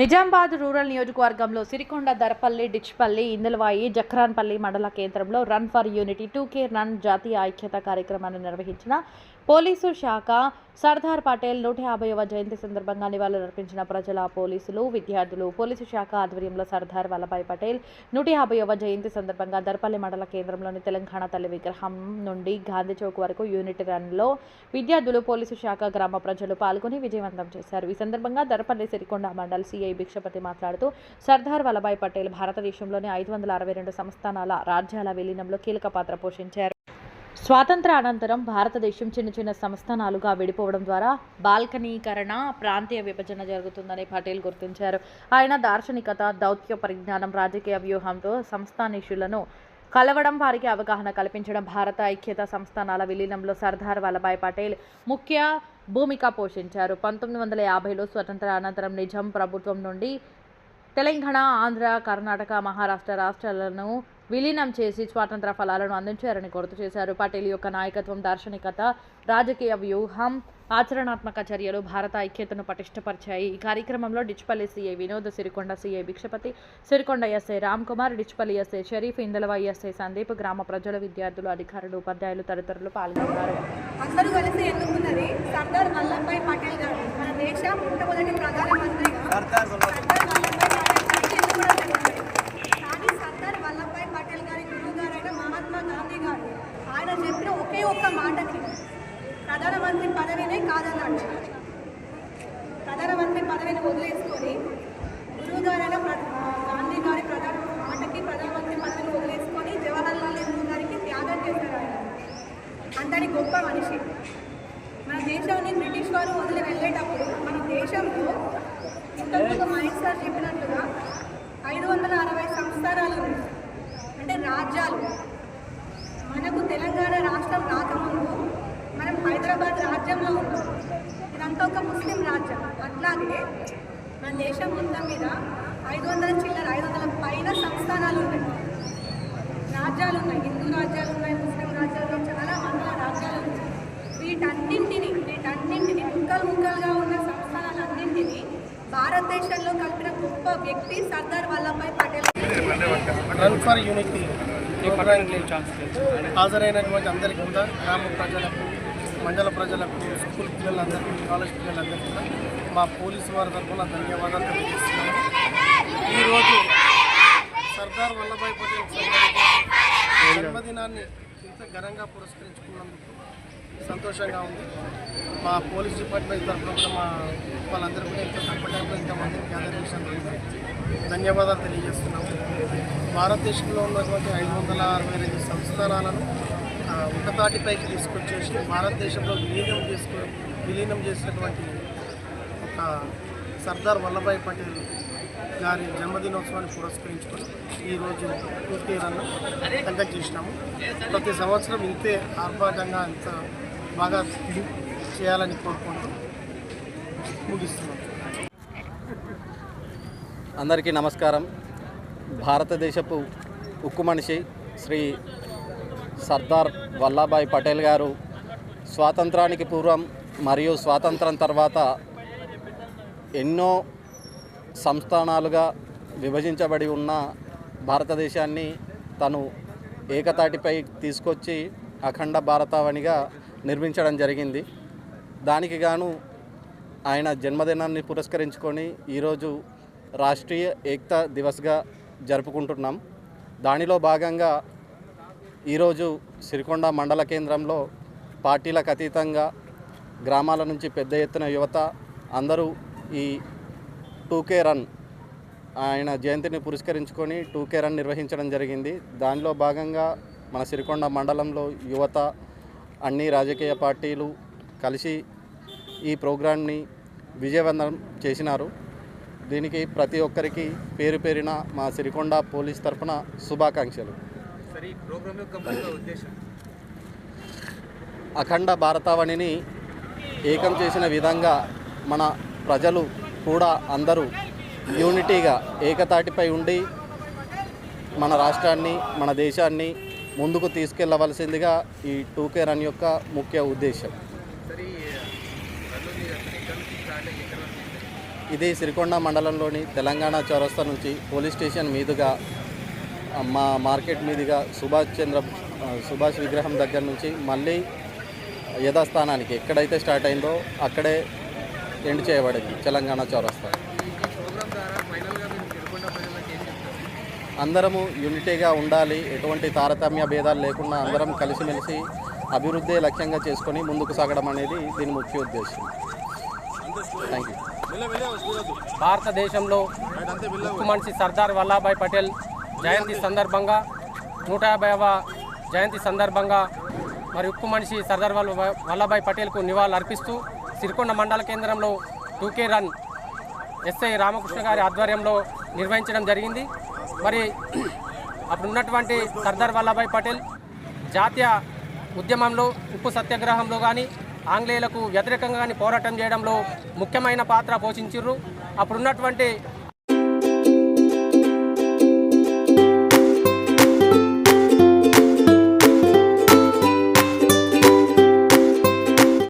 Nizamabad rural నియోజకవర్గంలో సిరికొండ దరపల్లి డిచ్పల్లి ఇందులవాయి జక్రాన్పల్లి మండల కేంద్రంలో run for unity two K run జాతీయ ఐక్యత కార్యక్రమాన్ని నిర్వహించిన పోలీసు శాఖ సర్దార్ పటేల్ నూట యాభైవ జయంతి సందర్భంగా నివాళులర్పించిన ప్రజల పోలీసులు విద్యార్థులు పోలీసు శాఖ ఆధ్వర్యంలో సర్దార్ వల్లభాయ్ పటేల్ నూట యాభైవ జయంతి సందర్భంగా దర్పల్లి మండల కేంద్రంలోని తెలంగాణ తల్లి విగ్రహం నుండి గాంధీ చౌక్ వరకు యూనిట్ రన్లో విద్యార్థులు పోలీసు శాఖ గ్రామ ప్రజలు పాల్గొని విజయవంతం చేశారు. ఈ సందర్భంగా దర్పల్లి సిరికొండ మండల్ సిఐ భిక్షపతి మాట్లాడుతూ సర్దార్ వల్లభాయ్ పటేల్ భారతదేశంలోని ఐదు వందల అరవై రెండు సంస్థానాల రాజ్యాల విలీనంలో కీలక పాత్ర పోషించారు. స్వాతంత్ర అనంతరం భారతదేశం చిన్న చిన్న సంస్థానాలుగా విడిపోవడం ద్వారా బాల్కనీకరణ ప్రాంతీయ విభజన జరుగుతుందని పటేల్ గుర్తించారు. ఆయన దార్శనికత దౌత్య పరిజ్ఞానం రాజకీయ వ్యూహంతో సంస్థానిషులను కలవడం వారికి అవగాహన కల్పించడం భారత ఐక్యత సంస్థానాల విలీనంలో సర్దార్ వల్లభాయ్ పటేల్ ముఖ్య భూమిక పోషించారు. పంతొమ్మిది వందల యాభైలో స్వతంత్ర అనంతరం నిజాం ప్రభుత్వం నుండి తెలంగాణ ఆంధ్ర కర్ణాటక మహారాష్ట్ర రాష్ట్రాలను విలీనం చేసి స్వాతంత్ర ఫలాలను అందించారని గుర్తు చేశారు. పటేల్ యొక్క నాయకత్వం దార్శనికత రాజకీయ వ్యూహం ఆచరణాత్మక చర్యలు భారత ఐక్యతను పటిష్టపరిచాయి. ఈ కార్యక్రమంలో Dichpally CI Vinod Sirikonda CI Bhikshapathi Sirikonda SI Ram Kumar Dichpally SI Sharif Indalwai SI Sandeep గ్రామ ప్రజల విద్యార్థులు అధికారులు ఉపాధ్యాయులు తదితరులు పాల్గొన్నారు. అందరూ కలిసి ఎన్నుకున్నది సర్దార్ వల్లభాయ్ పటేల్ గారు మన దేశ మొట్టమొదటి ప్రధానమంత్రిగా సర్దార్ వల్లభాయ్ పటేల్ గారిని ఎన్నుకోవడం జరిగింది. కానీ సర్దార్ వల్లభాయ్ పటేల్ గారి గురువు గారైన మహాత్మా గాంధీ గారు ఆయన చెప్పిన ఒకే ఒక్క మాటకి ప్రధానమంత్రి పదవినే కాదన్నాడు. ప్రధానమంత్రి పదవిని వదిలేసుకొని గురువుగారైన గాంధీ గారి ప్రధాన మాటకి ప్రధానమంత్రి పదవిని వదిలేసుకొని జవహర్లాల్ నెహ్రూ గారికి త్యాగం చేశారు ఆయన. అంతటి గొప్ప మనిషి. మన దేశాన్ని బ్రిటిష్ వారు వదిలి వెళ్ళేటప్పుడు మన దేశంలో ఇంతకు మహేష్ సార్ చెప్పినట్టుగా ఐదు వందల అరవై సంస్థానాలు ఉన్నాయి. అంటే రాజ్యాలు మనకు తెలంగాణ రాష్ట్రం రాకముందు మనం హైదరాబాద్ రాజ్యంలో ఉన్నాం ఇదంతా ఒక ముస్లిం రాజ్యం. అట్లాగే మన దేశం మొత్తం మీద ఐదు వందల చిల్లర ఐదు వందల పైన సంస్థానాలు ఉన్నాయి. రాజ్యాలు ఉన్నాయి. హిందూ రాజ్యాలు ఉన్నాయి ముస్లిం రాజ్యాలు ఉన్నాయి చాలా వందల రాజ్యాలు ఉన్నాయి. వీటన్నింటిని వీటన్నింటిని ముక్కలు ముక్కలుగా ఉన్న సంస్థానాలన్నింటినీ భారతదేశంలో కలిపిన గొప్ప వ్యక్తి Sardar Vallabhbhai Patel. Run for unity హాజరైనటువంటి అందరికీ కూడా గ్రామ ప్రజలకు మండల ప్రజలకు స్కూల్ పిల్లలందరికీ కాలేజ్ పిల్లలందరికీ కూడా మా పోలీసు వారి తరఫున ధన్యవాదాలు తెలియజేస్తున్నాను. ఈరోజు సర్దార్ వల్లభాయ్ పటేల్ జన్మదినాన్ని ఇంత ఘనంగా పురస్కరించుకున్నందుకు సంతోషంగా ఉంది. మా పోలీస్ డిపార్ట్మెంట్ తరఫున కూడా మా వాళ్ళందరూ కూడా ఇంత కంఫర్టబుల్ ఇంతమందిని గ్యాదర్ చేసినందుకు ధన్యవాదాలు తెలియజేస్తున్నాము. భారతదేశంలో ఉన్నటువంటి ఐదు వందల అరవై రెండు సంస్థానాలను ఒకతాటిపైకి తీసుకొచ్చేసి భారతదేశంలో విలీనం చేసుకు విలీనం చేసినటువంటి ఒక సర్దార్ వల్లభాయ్ పటేల్ గారి జన్మదినోత్సవాన్ని పురస్కరించుకొని ఈరోజు పూర్తి రన్ను కండక్ట్ చేసినాము. ప్రతి సంవత్సరం ఇంతే ఆర్భాటంగా ఇంత బాగా చేయాలని కోరుకుంటూ ముగిస్తున్నాం. అందరికీ నమస్కారం. భారతదేశపు ఉక్కు మనిషి శ్రీ సర్దార్ వల్లభాయ్ పటేల్ గారు స్వాతంత్రానికి పూర్వం మరియు స్వాతంత్రం తర్వాత ఎన్నో సంస్థానాలుగా విభజించబడి ఉన్న భారతదేశాన్ని తను ఏకతాటిపై తీసుకొచ్చి అఖండ భారతావనిగా నిర్మించడం జరిగింది. దానికి గాను ఆయన జన్మదినాన్ని పురస్కరించుకొని ఈరోజు రాష్ట్రీయ ఏక్తా దివస్గా జరుపుకుంటున్నాం. దానిలో భాగంగా ఈరోజు సిరికొండ మండల కేంద్రంలో పార్టీలకు అతీతంగా గ్రామాల నుంచి పెద్ద ఎత్తున యువత అందరూ ఈ టూకే రన్ ఆయన జయంతిని పురస్కరించుకొని టూకే రన్ నిర్వహించడం జరిగింది. దానిలో భాగంగా మన సిరికొండ మండలంలో యువత అన్ని రాజకీయ పార్టీలు కలిసి ఈ ప్రోగ్రాంని విజయవంతం చేసినారు. దీనికి ప్రతి ఒక్కరికి పేరు పేరిన మా సిరికొండ పోలీస్ తరఫున శుభాకాంక్షలు. అఖండ భారతావనిని ఏకం చేసిన విధంగా మన ప్రజలు కూడా అందరూ యూనిటీగా ఏకతాటిపై ఉండి మన రాష్ట్రాన్ని మన దేశాన్ని ముందుకు తీసుకెళ్ళవలసిందిగా ఈ టూకే రన్ యొక్క ముఖ్య ఉద్దేశం. ఇది సిరికొండ మండలంలోని తెలంగాణ చౌరస్తా నుంచి పోలీస్ స్టేషన్ మీదుగా మా మార్కెట్ మీదుగా సుభాష్ చంద్ర సుభాష్ విగ్రహం దగ్గర నుంచి మళ్ళీ యథాస్థానానికి ఎక్కడైతే స్టార్ట్ అయిందో అక్కడే ఎండ్ చేయబడింది తెలంగాణ చౌరస్తా. అందరము యూనిటీగా ఉండాలి ఎటువంటి తారతమ్య భేదాలు లేకుండా అందరం కలిసిమెలిసి అభివృద్ధి లక్ష్యంగా చేసుకొని ముందుకు సాగడం అనేది దీని ముఖ్య ఉద్దేశం. థ్యాంక్ యూ భారతదేశంలో ముఖ్యమంత్రి మనిషి సర్దార్ వల్లభాయ్ పటేల్ జయంతి సందర్భంగా నూట యాభైవ జయంతి సందర్భంగా మరి ఉక్కు మనిషి సర్దార్ వల్లభాయ్ పటేల్కు నివాళులు అర్పిస్తూ సిరికొండ మండల కేంద్రంలో టూకే రన్ ఎస్ఐ రామకృష్ణ గారి ఆధ్వర్యంలో నిర్వహించడం జరిగింది. మరి అప్పుడు ఉన్నటువంటి సర్దార్ వల్లభాయ్ పటేల్ జాతీయ ఉద్యమంలో ఉప్పు సత్యాగ్రహంలో కానీ ఆంగ్లేయులకు వ్యతిరేకంగా కానీ పోరాటం చేయడంలో ముఖ్యమైన పాత్ర పోషించారు అప్పుడున్నటువంటి